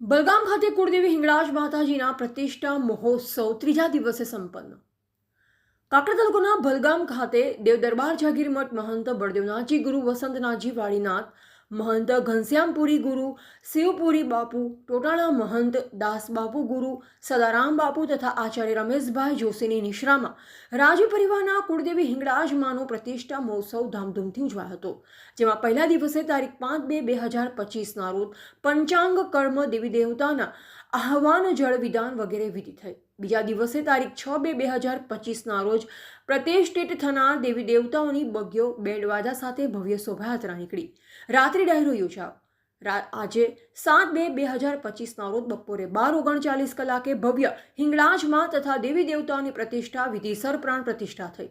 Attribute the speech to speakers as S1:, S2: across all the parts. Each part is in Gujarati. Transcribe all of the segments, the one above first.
S1: બલગામ ખાતે કુળદેવી હિંગળાજ માતાજીના પ્રતિષ્ઠા મહોત્સવ ત્રીજા દિવસે સંપન્ન. કાકડા તાલુકાના બલગામ ખાતે દેવદરબાર જાગીર મઠ મહંત બળદેવનાથજી ગુરુ વસંતનાથજી વાડીનાથ મહંત ઘનશ્યામપુરી ગુરુ, શિવપુરી બાપુ, ટોટાણા મહંત દાસ બાપુ ગુરુ, સદારામ બાપુ તથા આચાર્ય રમેશભાઈ જોશીની નિશ્રામાં રાજ્ય પરિવારના કુળદેવી હિંગળાજ માનો પ્રતિષ્ઠા મહોત્સવ ધામધૂમથી ઉજવાયો હતો, જેમાં પહેલા દિવસે તારીખ પાંચ બે બે હજાર પચીસના રોજ પંચાંગ કર્મ દેવી દેવતાના આહવાન જળ વિધાન વગેરે વિધિ થઈ. બીજા દિવસે તારીખ છ બે બે હજાર પચીસના રોજ પ્રતિષ્ઠિત થનાર દેવી દેવતાઓની બગ્યો બેન્ડવાજા સાથે ભવ્ય શોભાયાત્રા નીકળી. રાત્રિ ડાયરો યોજાયો. આજે સાત બે બે હજાર પચીસના રોજ બપોરે બાર ઓગણચાલીસ કલાકે ભવ્ય હિંગળાજમાં તથા દેવી દેવતાઓની પ્રતિષ્ઠા વિધિસર પ્રાણ પ્રતિષ્ઠા થઈ.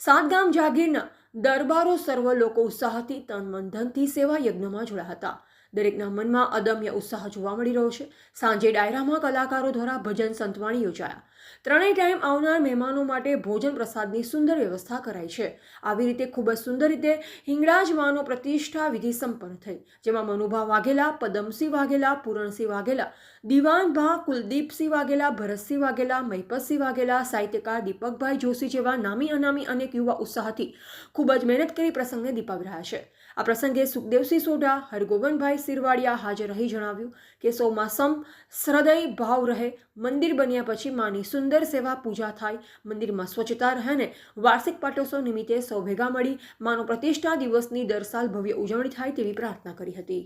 S1: સાતગામ જાગીરના દરબારો સર્વ લોકો ઉત્સાહથી, તન મન ધનથી સેવા યજ્ઞમાં જોડાયા હતા. દરેકના મનમાં અદમ્ય ઉત્સાહ જોવા મળી રહ્યો છે. સાંજે ડાયરામાં કલાકારો દ્વારા ભજન સંતવાણી યોજાયા. ત્રણેય ટાઈમ આવનાર મહેમાનો માટે ભોજન પ્રસાદની સુંદર વ્યવસ્થા કરાઈ છે. આવી રીતે ખૂબ જ સુંદર રીતે હિંગળાજ માનો પ્રતિષ્ઠા વિધિ સંપન્ન થઈ, જેમાં મનુભા વાઘેલા, પદમસિંહ વાઘેલા, પૂરણસિંહ વાઘેલા, દિવાનભા, કુલદીપસિંહ વાઘેલા, ભરતસિંહ વાઘેલા, મહિપતસિંહ વાઘેલા, સાહિત્યકાર દીપકભાઈ જોશી જેવા નામી અનામી અનેક યુવા ઉત્સાહથી ખૂબ જ મહેનત કરી પ્રસંગને દીપાવી રહ્યા છે આ પ્રસંગે સુખદેવસિંહ સોઢા હરગોવનભાઈ સિરવાડિયા હાજર રહી જણાવ્યું કે સૌમાં સમ હૃદય ભાવ રહે, મંદિર બન્યા પછી માની સુંદર સેવા પૂજા થાય, મંદિરમાં સ્વચ્છતા રહે ને વાર્ષિક પાટોત્સવ નિમિત્તે સૌ ભેગા મળી, માનો પ્રતિષ્ઠા દિવસની દર સાલ ભવ્ય ઉજવણી થાય તેવી પ્રાર્થના કરી હતી.